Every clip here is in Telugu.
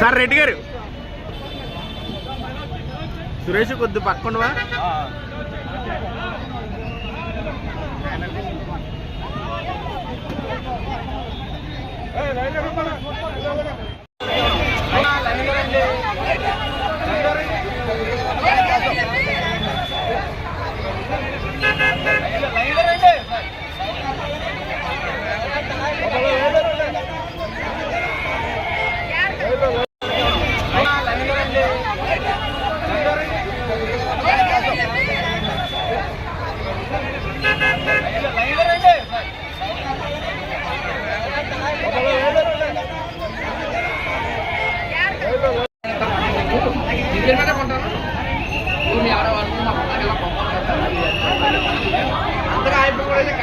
సార్ రెడ్డి గారు. సురేష్ కొద్ది పక్కండవా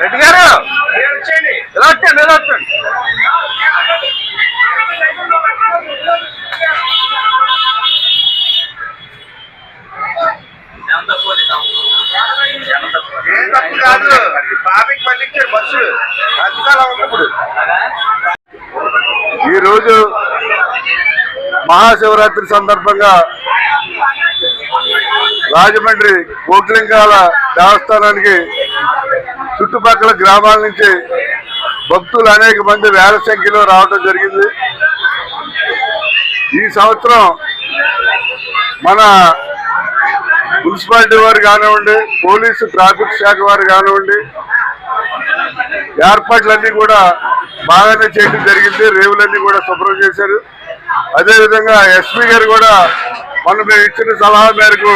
రెడ్డి గారు ఎలా వచ్చాను ఎలా వచ్చాను ఏం తప్పు కాదు. ట్రాఫిక్ మళ్ళీ ఇచ్చారు బస్సు అందుకలా ఉన్నప్పుడు. ఈరోజు మహాశివరాత్రి సందర్భంగా రాజమండ్రి కోట్లింగాల దేవస్థానానికి చుట్టుపక్కల గ్రామాల నుంచి భక్తులు అనేక మంది వేల సంఖ్యలో రావడం జరిగింది. ఈ సంవత్సరం మన మున్సిపాలిటీ వారు కానివ్వండి పోలీసు ట్రాఫిక్ శాఖ వారు కానివ్వండి ఏర్పాట్లన్నీ కూడా బాగానే చేయడం జరిగింది. రేవులన్నీ కూడా శుభ్రం చేశారు. అదేవిధంగా ఎస్పీ గారు కూడా మొన్న మేము ఇచ్చిన సలహా మేరకు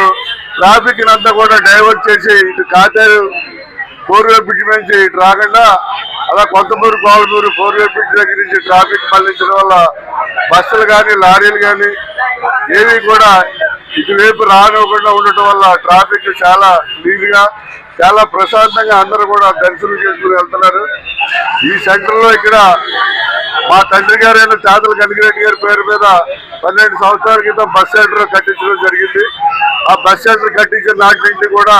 ట్రాఫిక్ అంతా కూడా డైవర్ట్ చేసి ఇటు కాచారు ఫోర్ వే బ్రిడ్జ్ నుంచి ఇటు రాకుండా అలా Kontamuru Kovalamuru four way bridge దగ్గర నుంచి ట్రాఫిక్ మళ్ళించడం వల్ల బస్సులు కానీ లారీలు కానీ ఏవి కూడా ఇటువైపు రానివ్వకుండా ఉండటం వల్ల ట్రాఫిక్ చాలా నీట్గా చాలా ప్రశాంతంగా అందరూ కూడా దర్శనం చేసుకుని వెళ్తున్నారు. ఈ సెంటర్లో ఇక్కడ మా తండ్రి గారైన చాదల కనిగిరెడ్డి గారి పేరు మీద పన్నెండు సంవత్సరాల క్రితం బస్ సెంటర్ కట్టించడం జరిగింది. ఆ బస్ సెంటర్ కట్టించిన నాటి నుంచి కూడా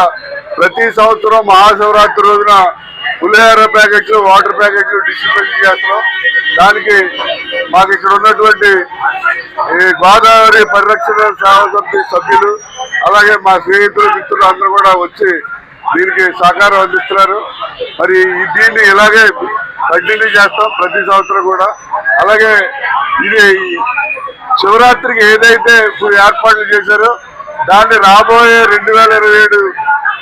ప్రతి సంవత్సరం మహాశివరాత్రి రోజున పులిహార ప్యాకెట్లు వాటర్ ప్యాకెట్లు డిస్ట్రిబ్యూషన్ చేస్తున్నాం. దానికి మాకు ఇక్కడ ఉన్నటువంటి ఈ గోదావరి పరిరక్షణ సేవా సమితి సభ్యులు అలాగే మా స్నేహితులు మిత్రులు అందరూ కూడా వచ్చి దీనికి సహకారం అందిస్తున్నారు. మరి ఈ దీన్ని ఇలాగే కంటిన్యూ చేస్తాం ప్రతి సంవత్సరం కూడా. అలాగే ఇది శివరాత్రికి ఏదైతే ఇప్పుడు ఏర్పాట్లు చేశారో దాన్ని రాబోయే రెండు వేల ఇరవై ఏడు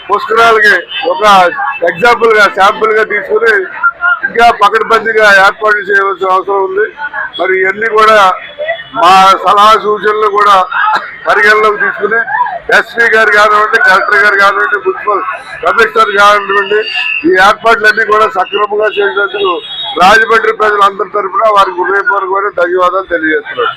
పుష్కరాలకి ఒక ఎగ్జాంపుల్గా శాంపుల్గా తీసుకుని ఇంకా పకడ్బందీగా ఏర్పాట్లు చేయవలసిన అవసరం ఉంది. మరి ఇవన్నీ కూడా మా సలహా సూచనలు కూడా పరిగణలోకి తీసుకుని ఎస్పీ గారు కానివ్వండి కలెక్టర్ గారు కానివ్వండి మున్సిపల్ కమిషనర్ కానివ్వండి ఈ ఏర్పాట్లన్నీ కూడా సక్రమంగా చేసినందుకు రాజమండ్రి ప్రజలందరి తరఫున వారికి హృదయపూర్వకమైన ధన్యవాదాలు తెలియజేస్తున్నారు